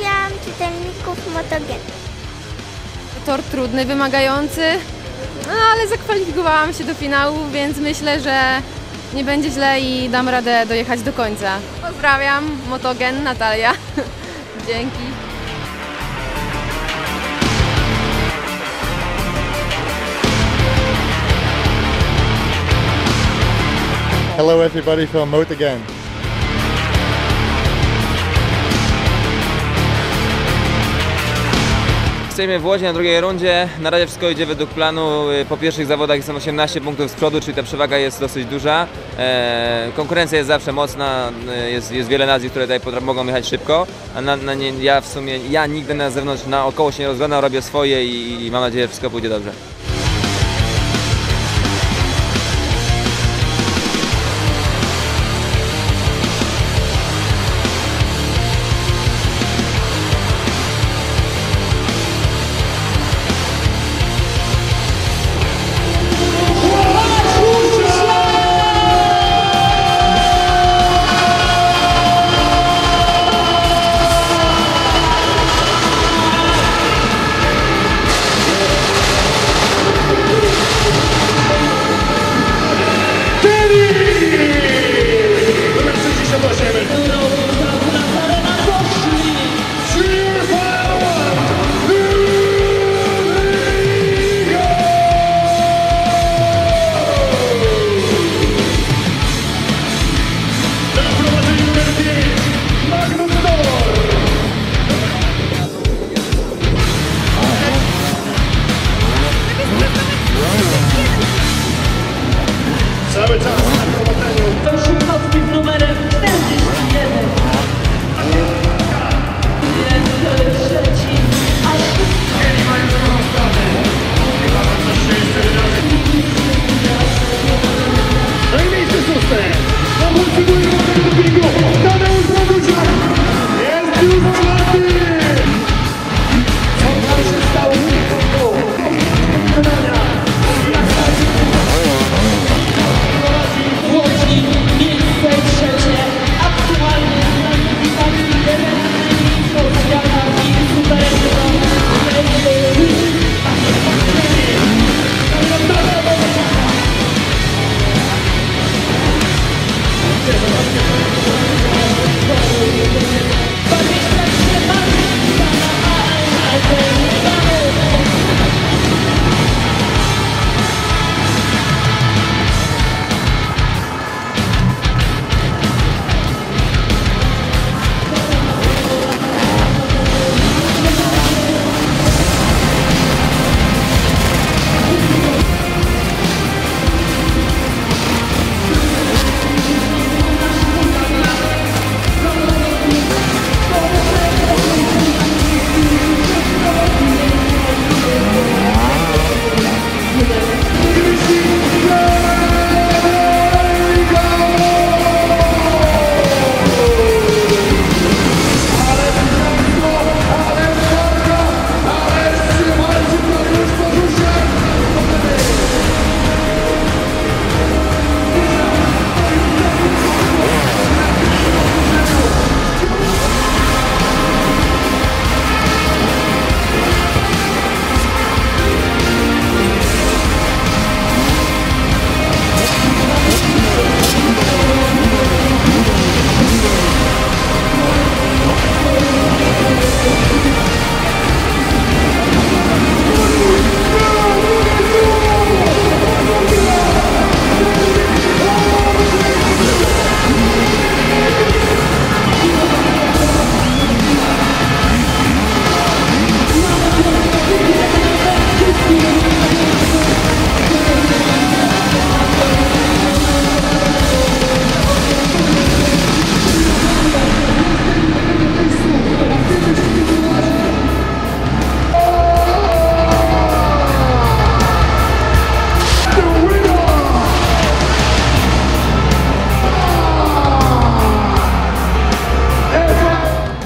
Pozdrawiam czytelników Motogen. Tor trudny, wymagający, no ale zakwalifikowałam się do finału, więc myślę, że nie będzie źle i dam radę dojechać do końca. Pozdrawiam, Motogen, Natalia. Dzięki. Hello everybody from Moat Jesteśmy w Łodzi na drugiej rundzie. Na razie wszystko idzie według planu. Y, Po pierwszych zawodach jestem 18 punktów z przodu, czyli ta przewaga jest dosyć duża. E, konkurencja jest zawsze mocna, y, jest, jest wiele nazwisk, które tutaj mogą jechać szybko. A na, na nie, ja w sumie, ja nigdy na zewnątrz, na około się nie rozglądam, robię swoje i, i mam nadzieję, że wszystko pójdzie dobrze.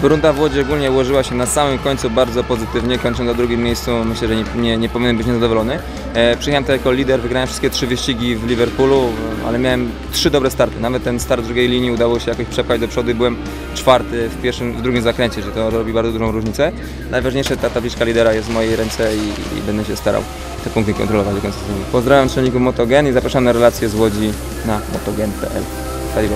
Runda w Łodzi ogólnie ułożyła się na samym końcu bardzo pozytywnie, kończąc na drugim miejscu. Myślę, że nie, nie, nie powinien być niezadowolony. E, przyjechałem tutaj jako lider, wygrałem wszystkie trzy wyścigi w Liverpoolu. ale miałem trzy dobre starty. Nawet ten start drugiej linii udało się jakoś przepchać do przodu i byłem czwarty w pierwszym, w drugim zakręcie, że to robi bardzo dużą różnicę. Najważniejsze ta tabliczka lidera jest w mojej ręce i, i będę się starał te punkty kontrolować do końca sezonu. Pozdrawiam członników Motogen i zapraszam na relacje z Łodzi na motogen.pl. Stali